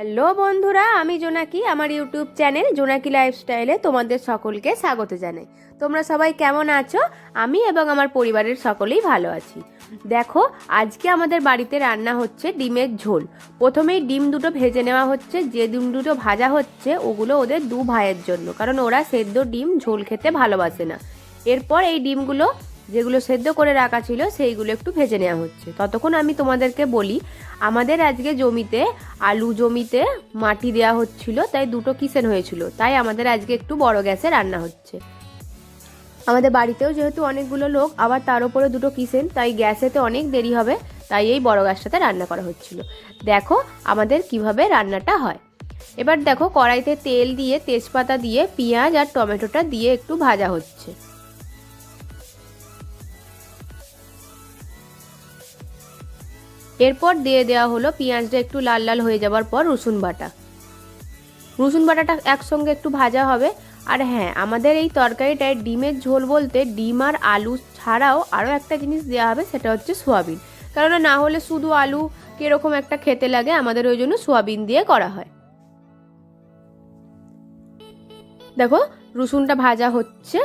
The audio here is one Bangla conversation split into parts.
হ্যালো বন্ধুরা, আমি জোনাকি, আমার ইউটিউব চ্যানেল জোনাকি লাইফস্টাইলে তোমাদের সকলকে স্বাগত জানাই। তোমরা সবাই কেমন আছো? আমি এবং আমার পরিবারের সকলেই ভালো আছি। দেখো, আজকে আমাদের বাড়িতে রান্না হচ্ছে ডিমের ঝোল। প্রথমেই ডিম দুটো ভেজে নেওয়া হচ্ছে, যে ডিম দুটো ভাজা হচ্ছে, ওগুলো ওদের দু ভাইয়ের জন্য। কারণ ওরা সেদ্ধ ডিম ঝোল খেতে ভালোবাসে না। এরপর এই ডিমগুলো যেগুলো সেদ্ধ করে রাখা ছিল, সেইগুলো একটু ভেজে নেওয়া হচ্ছে। ততক্ষণ আমি তোমাদেরকে বলি, আমাদের আজকে জমিতে আলু জমিতে মাটি দেওয়া হচ্ছিল, তাই দুটো কিচেন হয়েছিল। তাই আমাদের আজকে একটু বড় গ্যাসে রান্না হচ্ছে। আমাদের বাড়িতেও যেহেতু অনেকগুলো লোক, আবার তার উপরে দুটো কিচেন, তাই গ্যাসেতে অনেক দেরি হবে, তাই এই বড় গ্যাসটাতে রান্না করা হচ্ছিল। দেখো আমাদের কীভাবে রান্নাটা হয়। এবার দেখো কড়াইতে তেল দিয়ে, তেজপাতা দিয়ে, পেঁয়াজ আর টমেটোটা দিয়ে একটু ভাজা হচ্ছে। এরপর দিয়ে দেওয়া হলো পেঁয়াজটা একটু লাল লাল হয়ে যাওয়ার পর রসুন বাটা। রসুন বাটাটা একসঙ্গে একটু ভাজা হবে। আর হ্যাঁ আমাদের এই তরকারিটায় ডিমের ঝোল বলতে ডিম আর আলু ছাড়াও আরও একটা জিনিস দেওয়া হবে, সেটা হচ্ছে সোয়াবিন। কেননা না হলে শুধু আলু কীরকম একটা খেতে লাগে, আমাদের ওই জন্য সোয়াবিন দিয়ে করা হয়। দেখো, রসুনটা ভাজা হচ্ছে।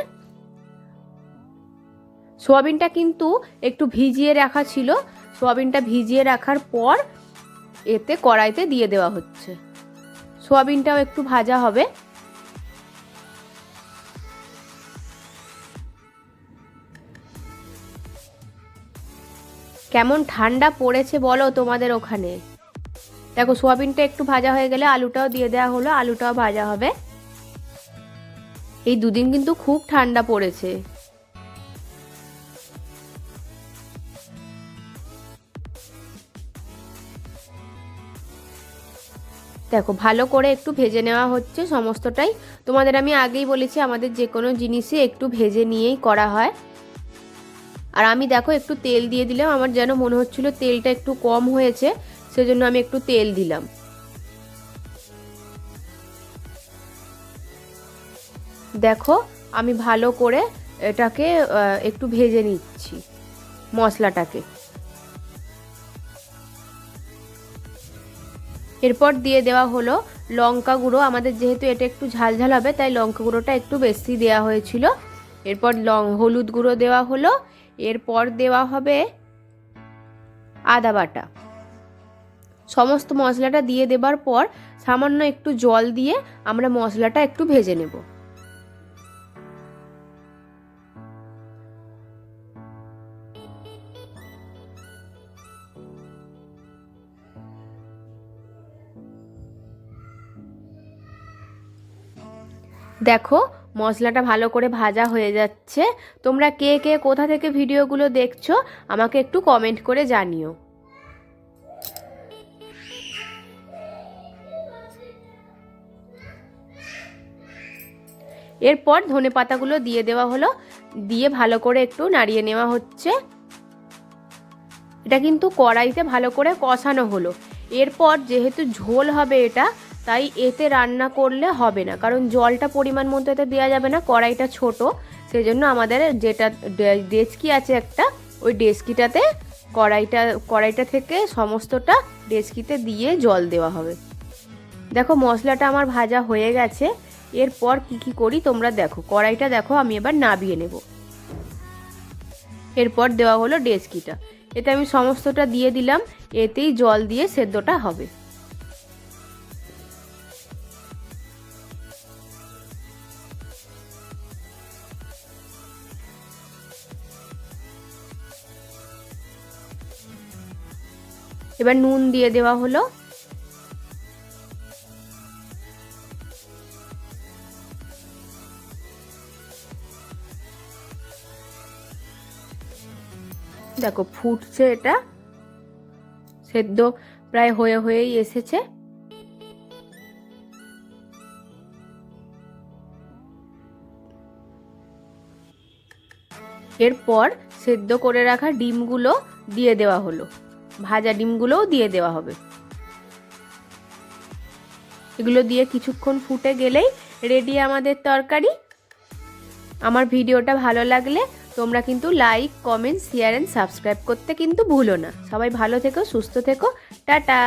সোয়াবিনটা কিন্তু একটু ভিজিয়ে রাখা ছিল সোয়াবিনটা ভিজিয়ে রাখার পর এতে কড়াইতে দিয়ে দেওয়া হচ্ছে। সোয়াবিনটাও একটু ভাজা হবে। কেমন ঠান্ডা পড়েছে বলো তোমাদের ওখানে? দেখো, সোয়াবিনটা একটু ভাজা হয়ে গেলে আলুটাও দিয়ে দেওয়া হলো, আলুটাও ভাজা হবে। এই দুদিন কিন্তু খুব ঠান্ডা পড়েছে। দেখো, ভালো করে একটু ভেজে নেওয়া হচ্ছে সমস্তটাই। তোমাদের আমি আগেই বলেছি, আমাদের যে কোনো জিনিসই একটু ভেজে নিয়েই করা হয়। আর আমি দেখো, একটু তেল দিয়ে দিলাম। আমার যেন মনে হচ্ছিল তেলটা একটু কম হয়েছে, সেজন্য আমি একটু তেল দিলাম। দেখো, আমি ভালো করে এটাকে একটু ভেজে নিচ্ছি মশলাটাকে। এরপর দিয়ে দেওয়া হলো লঙ্কা গুঁড়ো। আমাদের যেহেতু এটা একটু ঝালঝাল হবে, তাই লঙ্কা গুঁড়োটা একটু বেশি দেওয়া হয়েছিল। এরপর লং হলুদ গুঁড়ো দেওয়া হলো। এরপর দেওয়া হবে আদা বাটা। সমস্ত মশলাটা দিয়ে দেবার পর সামান্য একটু জল দিয়ে আমরা মশলাটা একটু ভেজে নেব। দেখো, মশলাটা ভালো করে ভাজা হয়ে যাচ্ছে। তোমরা কে কে কোথা থেকে ভিডিওগুলো দেখছ, আমাকে একটু কমেন্ট করে জানিও। এরপর ধনে পাতাগুলো দিয়ে দেওয়া হলো, দিয়ে ভালো করে একটু নাড়িয়ে নেওয়া হচ্ছে। এটা কিন্তু কড়াইতে ভালো করে কষানো হলো। এরপর যেহেতু ঝোল হবে এটা তাই এতে রান্না করলে হবে না। কারণ জলটা পরিমাণ মতো এতে দেওয়া যাবে না, কড়াইটা ছোট। সেই জন্য আমাদের যেটা ডেচকি আছে একটা, ওই ডেচকিটাতে কড়াইটা কড়াইটা থেকে সমস্তটা ডেচকিতে দিয়ে জল দেওয়া হবে। দেখো মশলাটা আমার ভাজা হয়ে গেছে। এরপর কি কি করি তোমরা দেখো। কড়াইটা দেখো, আমি এবার নাবিয়ে নেব। এরপর দেওয়া হলো ডেচকিটা। এতে আমি সমস্তটা দিয়ে দিলাম। এতেই জল দিয়ে সেদ্ধটা হবে। এবার নুন দিয়ে দেওয়া হলো। দেখো ফুটছে এটা। সেদ্ধ প্রায় হয়ে হয়েই এসেছে। এরপর সেদ্ধ করে রাখা ডিমগুলো দিয়ে দেওয়া হলো। ভাজা ডিমগুলোও দিয়ে দেওয়া হবে। এগুলো দিয়ে কিছুক্ষণ ফুটে গেলেই রেডি আমাদের তরকারি। আমার ভিডিওটা ভালো লাগলে তোমরা কিন্তু like comment share and subscribe করতে কিন্তু ভুলো না। সবাই ভালো থেকো, সুস্থ থেকো। টাটা!